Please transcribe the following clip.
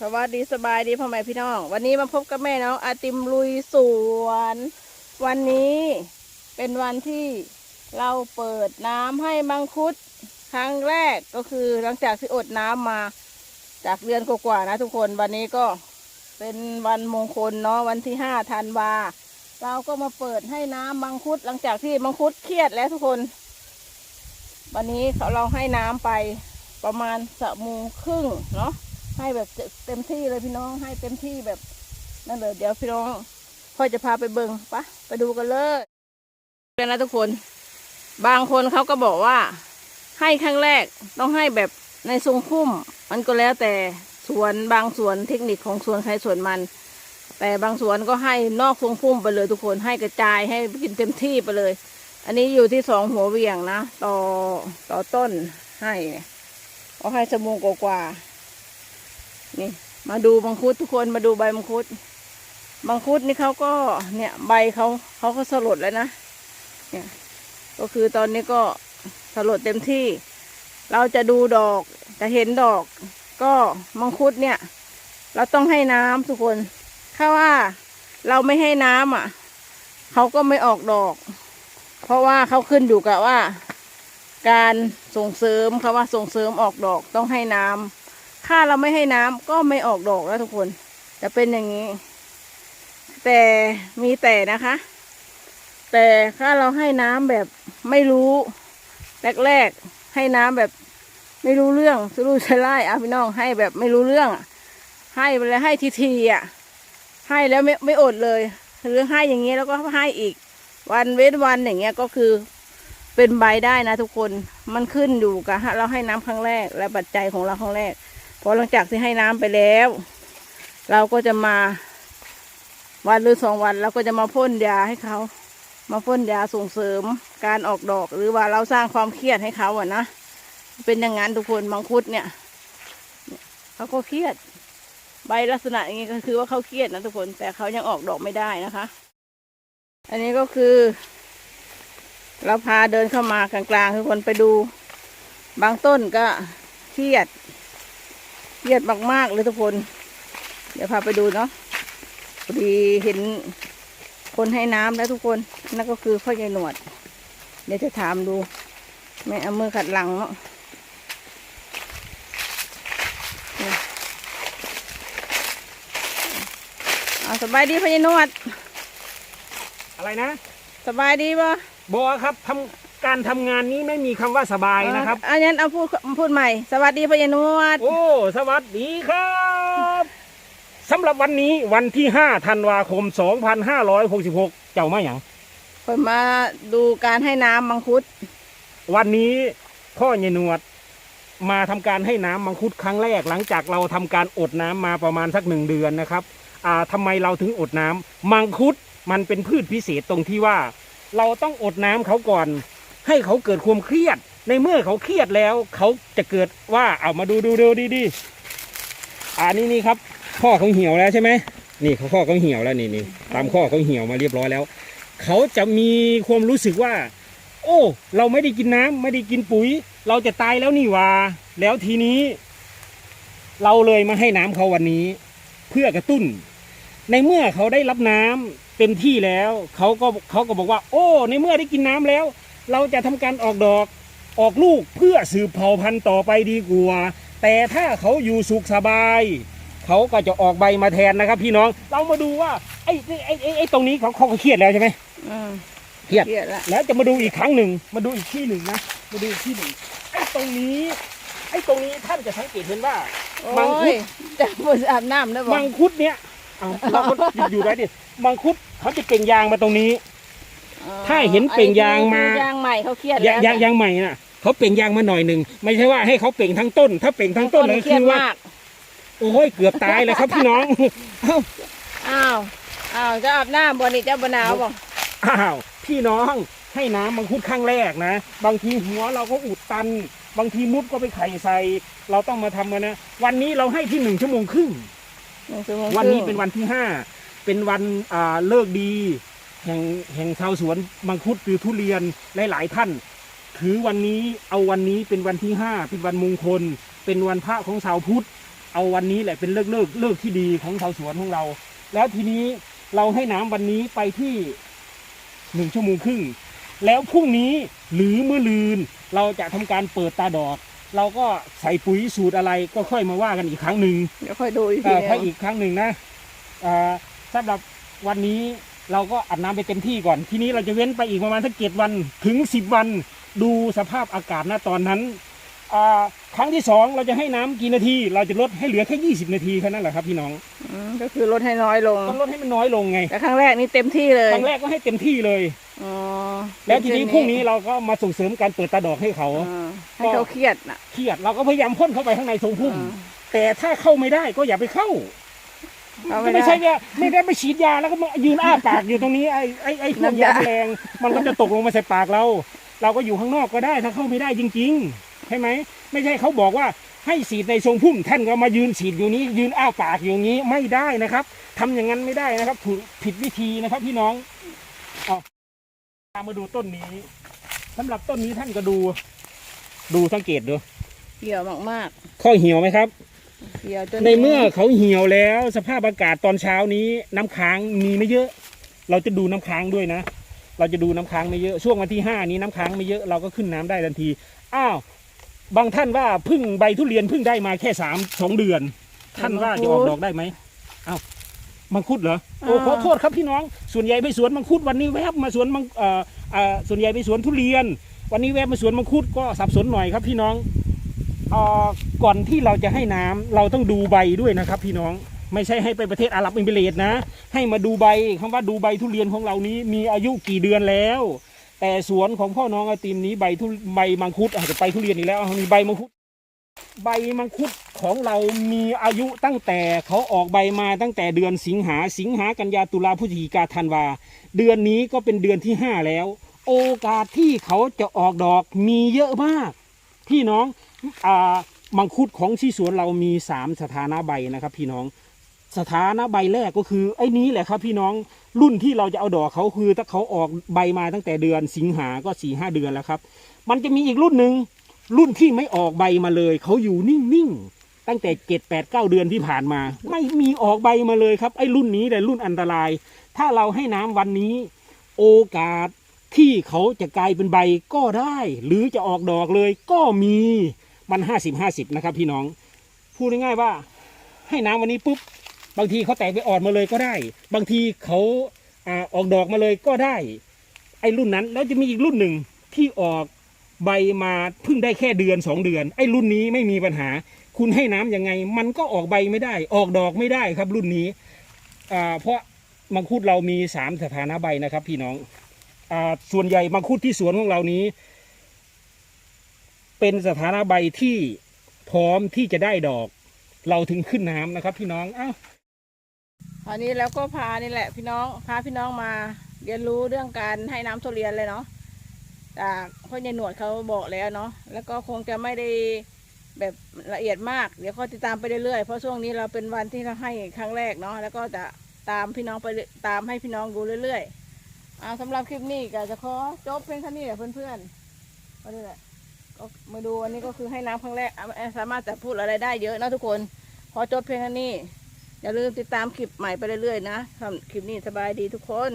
สวัสดีสบายดีพ่อแม่พี่น้อง วันนี้มาพบกับแม่น้องอาติมลุยสวน วันนี้เป็นวันที่เราเปิดน้ำให้มังคุดครั้งแรกก็คือหลังจากที่อดน้ำมาจากเดือนกว่าๆนะทุกคนวันนี้ก็เป็นวันมงคลเนาะวันที่ห้าธันวาเราก็มาเปิดให้น้ำมังคุดหลังจากที่มังคุดเครียดแล้วทุกคน วันนี้เขาเราให้น้ำไปประมาณสะมูครึ่งเนาะ ให้แบบเต็มที่เลยพี่น้องให้เต็มที่แบบนั่นเลยเดี๋ยวพี่น้องพ่อจะพาไปเบิงปะไปดูกันเลยกันนะทุกคน บางคนเขาก็บอกว่า ให้ครั้งแรกต้องให้แบบในทรงพุ่ม มันก็แล้วแต่สวนบางสวนเทคนิคของสวนใครสวนมัน แต่บางสวนก็ให้นอกทรงพุ่มไปเลยทุกคนให้กระจายให้กินเต็มที่ไปเลย อันนี้อยู่ที่สองหัวเวียงนะ ต่อต่อต้นให้เนี่ยก็ให้สมุงกว่า นี่ มาดูมังคุดทุกคนมาดูใบมังคุดมังคุดนี่เขาก็เนี่ยใบเขาเขาก็สลดแล้วนะเนี่ยก็คือตอนนี้ก็สลดเต็มที่ เราจะดูดอกจะเห็นดอก ก็มังคุดเนี่ย เราต้องให้น้ำทุกคนถ้าว่าเราไม่ให้น้ำอะเขาก็ไม่ออกดอก เพราะว่าเขาขึ้นอยู่กับว่า การส่งเสริมคำว่าส่งเสริมออกดอกต้องให้น้ำ ถ้าเราไม่ให้น้ำก็ไม่ออกดอกแล้วทุกคน จะเป็นอย่างนี้ แต่มีแต่นะคะ แต่ถ้าเราให้น้ำแบบไม่รู้แรกๆให้น้ำแบบไม่รู้เรื่องสรุปใช่ไล่อะพี่น้องให้แบบไม่รู้เรื่อง ให้ไปแล้วให้ทีๆอะ ให้แล้วไม่ไม่อดเลย หรือให้อย่างเงี้ยแล้วก็ให้อีก วันเว้นวันอย่างเงี้ยก็คือเป็นใบได้นะทุกคน มันขึ้นอยู่กับเราให้น้ำครั้งแรก และปัจจัยของเราครั้งแรก พอหลังจากที่ให้น้ำไปแล้ว เราก็จะมาวันหรือสองวันเราก็จะมาพ่นยาให้เขา มาพ่นยาส่งเสริมการออกดอก หรือว่าเราสร้างความเครียดให้เขาอะนะเป็นอย่างนั้นทุกคนมังคุดเนี่ยเขาก็เครียด ใบลักษณะอย่างนี้ก็คือว่าเขาเครียดนะทุกคนแต่เขายังออกดอกไม่ได้นะคะ อันนี้ก็คือ เราพาเดินเข้ามากลางๆทุกคนไปดู บางต้นก็เครียด เครียดมากๆเลยทุกคน เดี๋ยวพาไปดูเนาะพอดีเห็นคนให้น้ำแล้วทุกคน นั่นก็คือพ่อใหญ่หนวด เดี๋ยวจะถามดู แม่เอามือขัดหลังเนาะนี่เอาสบายดีพ่อใหญ่หนวด อะไรนะ สบายดีปะบอกครับทำ การทำงานนี้ไม่มีคำว่าสบายนะครับ อันนั้นเอาพูดพูดใหม่ สวัสดีพ่อใหญ่หนวด โอ้ สวัสดีครับสำหรับวันนี้วันที่ 5 ธันวาคม 2566 เจ้ามาอย่างคนมาดูการให้น้ำมังคุด วันนี้พ่อใหญ่หนวดมาทำการให้น้ำมังคุดครั้งแรก หลังจากเราทำการอดน้ำมาประมาณสักหนึ่งเดือนนะครับ อ่าทำไมเราถึงอดน้ำมังคุดมันเป็นพืชพิเศษตรงที่ว่า เราต้องอดน้ำเขาก่อน ให้เขาเกิดความเครียด ในเมื่อเขาเครียดแล้ว เขาจะเกิดว่าเอามาดูดูดูดีดีๆอันนี้นี่ครับ ข้อเขาเหี่ยวแล้วใช่ไหมนี่เขาข้อเขาเหี่ยวแล้วนี่นี่ตามข้อเขาเหี่ยวมาเรียบร้อยแล้ว เขาจะมีความรู้สึกว่า โอ้ เราไม่ได้กินน้ำไม่ได้กินปุ๋ย เราจะตายแล้วนี่วาแล้วทีนี้ เราเลยมาให้น้ำเขาวันนี้ เพื่อกระตุ้น ในเมื่อเขาได้รับน้ำเต็มที่แล้ว เขาก็เขาก็บอกว่า โอ้ ในเมื่อได้กินน้ำแล้ว เราจะทำการออกดอกออกลูกเพื่อสืบเผ่าพันธุ์ต่อไปดีกว่า แต่ถ้าเขาอยู่สุขสบาย เขาก็จะออกใบมาแทนนะครับ พี่น้องเรามาดูว่าไอ้ไอ้ไอ้ไอ้ตรงนี้เขาเขาเครียดแล้วใช่ไหมอืมเครียดเครียดละแล้วจะมาดูอีกครั้งหนึ่งมาดูอีกที่หนึ่งนะมาดูอีกที่หนึ่งไอ้ตรงนี้ไอ้ตรงนี้ท่านจะสังเกตเห็นว่ามังคุดโอ้ยจะปวดอาบน้ำได้บ่มังคุดเนี้ยเอาเราก็หยุดอยู่ได้ดิมังคุดเขาจะเก่งยางมาตรงนี้อ๋อ ถ้าเห็นเปล่งยางมาอันนี้คือยางใหม่เขาเครียดยาแล้วงยางยางใหม่น่ะเขาเปล่งยางมาหน่อยหนึ่งไม่ใช่ว่าให้เขาเปล่งทั้งต้น ถ้าเปล่งทั้งต้นเลยเครียคืดอว่ามากโอ้ยเกือบตายเลยครับพี่น้องเอ้าอ้าวอ้าวจะอาบน้ำบ่นี่เจ้าบ่หนาวบ่อ้าว พี่น้องให้น้ำมังคุดครั้งแรกนะ บางทีหัวเราก็อุดตัน บางทีมุดก็ไปไข่ใส่ เราต้องมาทำกันนะ วันนี้เราให้ที่หนึ่งชั่วโมงครึ่งหงชั่โมงวันนี้ครึ่งเป็นวันที่ห้า เป็นวันอ่าเลิกดี แห่งแห่งชาวสวนมังคุดหรือทุเรียนหลาย ๆ ท่าน ถือวันนี้เอาวันนี้เป็นวันที่ห้าเป็นวันมงคล เป็นวันพระของชาวพุทธ เอาวันนี้แหละเป็นเลิกเลิกเลิกที่ดีของชาวสวนของเรา แล้วทีนี้เราให้น้ำวันนี้ไปที่หนึ่งชั่วโมงครึ่งแล้วพรุ่งนี้หรือเมื่อลืนเราจะทำการเปิดตาดอก เราก็ใส่ปุ๋ยสูตรอะไรก็ค่อยมาว่ากันอีกครั้งหนึ่งเดี๋ยวค่อยดูอีกเอ่ทีอนึให้งอีกครั้งหนึ่งนะเอ่อสำหรับวันนี้ เราก็อัดน้ำไปเต็มที่ก่อน ทีนี้เราจะเว้นไปอีกประมาณสักเจ็ดวันถึงสิบวัน ดูสภาพอากาศณตอนนั้นอ่าครั้งที่สองเราจะให้น้ำกี่นาที เราจะลดให้เหลือแค่ยี่สิบนาทีแค่นั้นแหละครับพี่น้องอืมก็คือลดให้น้อยลงต้องลดให้มันน้อยลงไงแต่ครั้งแรกนี่เต็มที่เลยครั้งแรกก็ให้เต็มที่เลยอ๋อแล้วทีนี้พรุ่งนี้เราก็มาส่งเสริมการเปิดตาดอกให้เขาอ่าให้เขาเครียดน่ะเครียดเราก็พยายามพ่นเข้าไปข้างในทรงพุ่มอ่าแต่ถ้าเข้าไม่ได้ก็อย่าไปเข้า เขาก็ไม่ไม่ได้ใช่เนี่ยไม่ได้ไปฉีดยาแล้วก็มายืนอ้าปากอยู่ตรงนี้ไอ้ไอ้ไอ้พวกน้ำยายาแมลงมันก็จะตกลงมาใส่ปากเรา เราก็อยู่ข้างนอกก็ได้ถ้าเข้าไม่ได้จริงๆใช่ไหมไม่ใช่เขาบอกว่าให้ฉีดในทรงพุ่มท่านก็มายืนฉีดอยู่นี้ ยืนอ้าปากอยู่อย่างนี้ไม่ได้นะครับทำอย่างนั้นไม่ได้นะครับถูกผิดวิธีนะครับพี่น้องเอาตามมาดูต้นนี้สำหรับต้นนี้ท่านก็ดู ดูสังเกตดูเหี่ยวมากข้อเหี่ยวไหมครับๆ เหี่ยวจนในเมื่อเขาเหี่ยวแล้ว สภาพอากาศตอนเช้านี้ น้ำค้างมีไม่เยอะ เราจะดูน้ำค้างด้วยนะ เราจะดูน้ำค้างไม่เยอะช่วงวันที่ห้านี้น้ำค้างไม่เยอะเราก็ขึ้นน้ำได้ทันที อ้าว บางท่านว่าเพึ่งใบทุเรียนเพึ่งได้มาแค่สามสองเดือน ท่านว่าจะออกดอกได้ไหมอ้าวมังคุดเหรอโอ้ขอโทษครับพี่น้อง ส่วนใหญ่ไปสวนมังคุดวันนี้แวบมาสวนมังเอ่อเอ่อส่วนใหญ่ไปสวนทุเรียน วันนี้แวบมาสวนมังคุดก็สับสนหน่อยครับพี่น้องเอ่อ ก่อนที่เราจะให้น้ำเราต้องดูใบด้วยนะครับ พี่น้องไม่ใช่ให้ไปประเทศอาหรับเอมิเรตนะ ให้มาดูใบคำว่าดูใบทุเรียนของเรานี้มีอายุกี่เดือนแล้ว แต่สวนของพ่อน้องไอติมนี้ใบทุใบมังคุดอาจจะไปทุเรียนอีกแล้วมีใบมังคุดใบมังคุดของเรามีอายุตั้งแต่เขาออกใบมาตั้งแต่เดือนสิงหาสิงหากันยาตุลาพฤศจิกาธันวา เดือนนี้ก็เป็นเดือนที่ห้าแล้ว โอกาสที่เขาจะออกดอกมีเยอะมาก พี่น้องอ่ามังคุดของที่สวนเรามีสามสถานะใบนะครับ พี่น้องสถานะใบแรกก็คือไอ้นี้แหละครับ พี่น้องรุ่นที่เราจะเอาดอกเขาคือถ้าเขาออกใบมาตั้งแต่เดือนสิงหาก็สี่ห้าเดือนแล้วครับ มันจะมีอีกรุ่นหนึ่งรุ่นที่ไม่ออกใบมาเลย เขาอยู่นิ่งๆตั้งแต่เจ็ดแปดเก้าเดือนที่ผ่านมา ไม่มีออกใบมาเลยครับไอ้รุ่นนี้แต่รุ่นอันตราย ถ้าเราให้น้ำวันนี้ โอกาส ที่เขาจะกลายเป็นใบก็ได้ หรือจะออกดอกเลยก็มีมันห้าสิบห้าสิบนะครับ พี่น้อง พูดง่ายๆว่า ให้น้ำวันนี้ปุ๊บบางทีเขาแตกไปอ่อนมาเลยก็ได้ บางทีเขาอออกดอกมาเลยก็ได้ ไอ้รุ่นนั้น แล้วจะมีอีกรุ่นหนึ่งที่ออกใบมาเพิ่งได้แค่เดือนสองเดือน ไอ้รุ่นนี้ไม่มีปัญหา คุณให้น้ำยังไง มันก็ออกใบไม่ได้ ออกดอกไม่ได้ครับรุ่นนี้เพราะมังคุดเรามีสามสถานะใบนะครับ พี่น้อง ส่วนใหญ่มังคุดที่สวนของเรานี้ เป็นสถานะใบที่พร้อมที่จะได้ดอก เราถึงขึ้นน้ำนะครับ พี่น้องอ้าวอันนี้แล้วก็พานี่แหละ พี่น้องพาพี่น้องมา เรียนรู้เรื่องการให้น้ำทุเรียนเลยเนาะจากพ่อใหญ่หนวดเขาบอกแล้วเนาะแล้วก็คงจะไม่ได้แบบละเอียดมาก เดี๋ยวเขาติดตามไปเรื่อยๆ เพราะช่วงนี้เราเป็นวันที่เราให้ครั้งแรกเนาะ แล้วก็จะตามพี่น้องไปตามให้พี่น้องดูเรื่อยๆ อ่าสำหรับคลิปนี้ก็จะขอจบเพียงเท่านี้แหละเพื่อนๆก็นี่แหละก็มาดูอันนี้ก็คือให้น้ำครั้งแรกอะสามารถจะพูดอะไรได้เยอะนะทุกคน ขอจบเพียงเท่านี้ อย่าลืมติดตามคลิปใหม่ไปเรื่อยๆนะสำหรับคลิปนี้สบายดีทุกคน